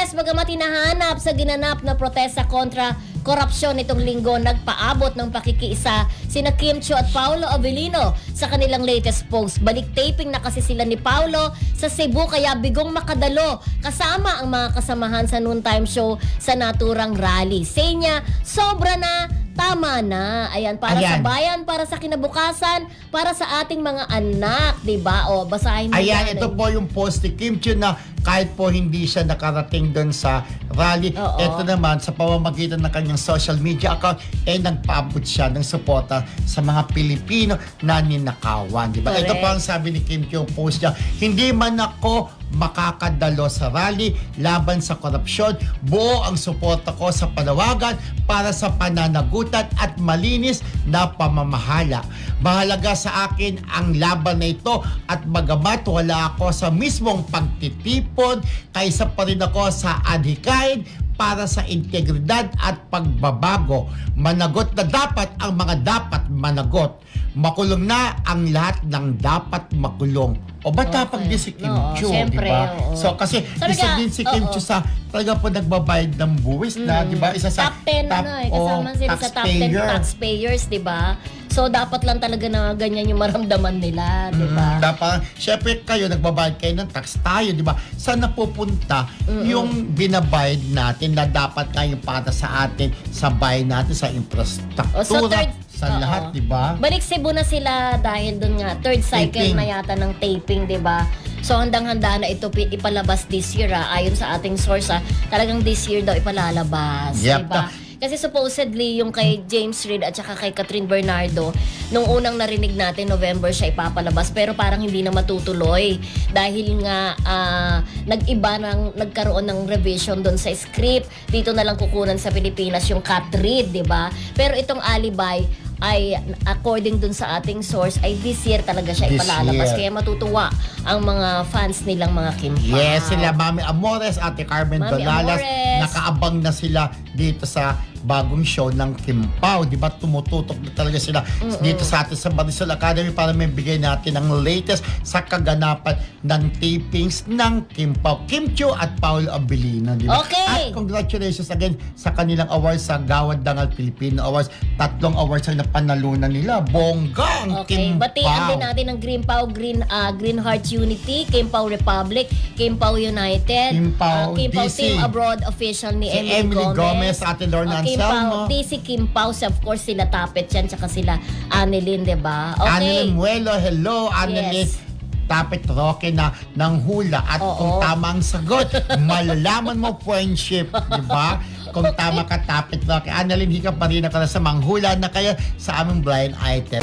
Yes, bagamat hinahanap sa ginanap na protesta kontra korupsyon nitong linggo, nagpaabot ng pakikiisa sina Kim Chiu at Paolo Avellino sa kanilang latest post. Balik taping na kasi sila ni Paolo sa Cebu kaya bigong makadalo kasama ang mga kasamahan sa noontime show sa naturang rally. Say niya, sobra na, tama na. Ayan, para sa Ayan. bayan, para sa kinabukasan, para sa ating mga anak, 'di ba? O basahin mo Ayan, yan. ito po yung post ni Kim Chiu na kahit po hindi siya nakarating doon sa rally, Oo. ito naman sa pamamagitan ng kanyang social media account, eh nagpaabot siya ng suporta sa mga Pilipino na ninakawan. Di ba? Ito po ang sabi ni Kim Chiu post niya, hindi man ako makakadalo sa rally laban sa korupsyon, buo ang suporta ko sa panawagan para sa pananagutan at malinis na pamamahala. Mahalaga sa akin ang laban na ito at bagamat wala ako sa mismong pagtitipon, kaysa pa rin ako sa adhikain para sa integridad at pagbabago. Managot na dapat ang mga dapat managot. Makulong na ang lahat ng dapat makulong. O ba't Okay. din si Kim Oo, Chiu, di ba? oo. So kasi Sabi isa nga, din si Kim oo. Chiu sa talaga po nagbabayad ng buwis na, di ba? Isa sa top 10 ano eh, kasama oh, sila sa top 10 taxpayer. taxpayers, 'di ba? So dapat lang talaga na ganyan yung maramdaman nila, 'di ba? Mm, dapat, syempre kayo, nagbabayad kayo ng tax tayo, di ba? Saan napupunta yung binabayad natin na dapat kayo para sa atin, sa bayan natin, sa infrastruktura, O, so third- sa oo. lahat, di ba? Balik Cebu na sila dahil dun nga third cycle Taping. na yata ng taping, 'di ba? So handang-handa na ito pi- ipalabas this year ah. Ayon sa ating source ah, talagang this year daw ipalalabas, Yep. 'di ba? Kasi supposedly yung kay James Reid at saka kay Catherine Bernardo, nung unang narinig natin November siya ipapalabas pero parang hindi na matutuloy dahil nga ah, nag-iba ng nagkaroon ng revision doon sa script. Dito na lang kukunan sa Pilipinas yung cut read, 'di ba? Pero itong Alibay ay according dun sa ating source ay this year talaga siya This ipalalabas year. kaya matutuwa ang mga fans nilang mga Kim Pao. Yes, sila Mami Amores, Ate Carmen Mami Donalas, Amores. nakaabang na sila dito sa bagong show ng Kim Pao. Di ba tumututok na talaga sila dito sa atin sa Marisol Academy para may bigay natin ang latest sa kaganapan ng tapings ng Kim Pao. Kim Chiu at Paul Abilino. Di ba? Okay. At congratulations again sa kanilang awards sa Gawad Dangal Filipino Awards. Tatlong awards ang napanalunan nila. Bongga ang Okay, Kim batian din natin ng Green Pao Green ah, Green Hearts Unity, Kim Pao Republic, Kim Pao United, Kim Pao ah, Kim Pao DC. Team Abroad official ni Si Emily, Emily Gomez, Gomez, Ate Lorna Ah, Kim Pao, Anselmo. DC Kim Pao, of course sila Tapet yan, tsaka sila Annelyn, 'di ba? Okay. Annalyn Muelo, hello, Annalyn. Yes. Tapit Roque na ng hula at Oo. kung tama ang sagot, malalaman mo friendship, di ba? Kung tama ka, Tapit Roque. Annalyn, hika pa rin ka na sa manghula na kayo sa aming blind item.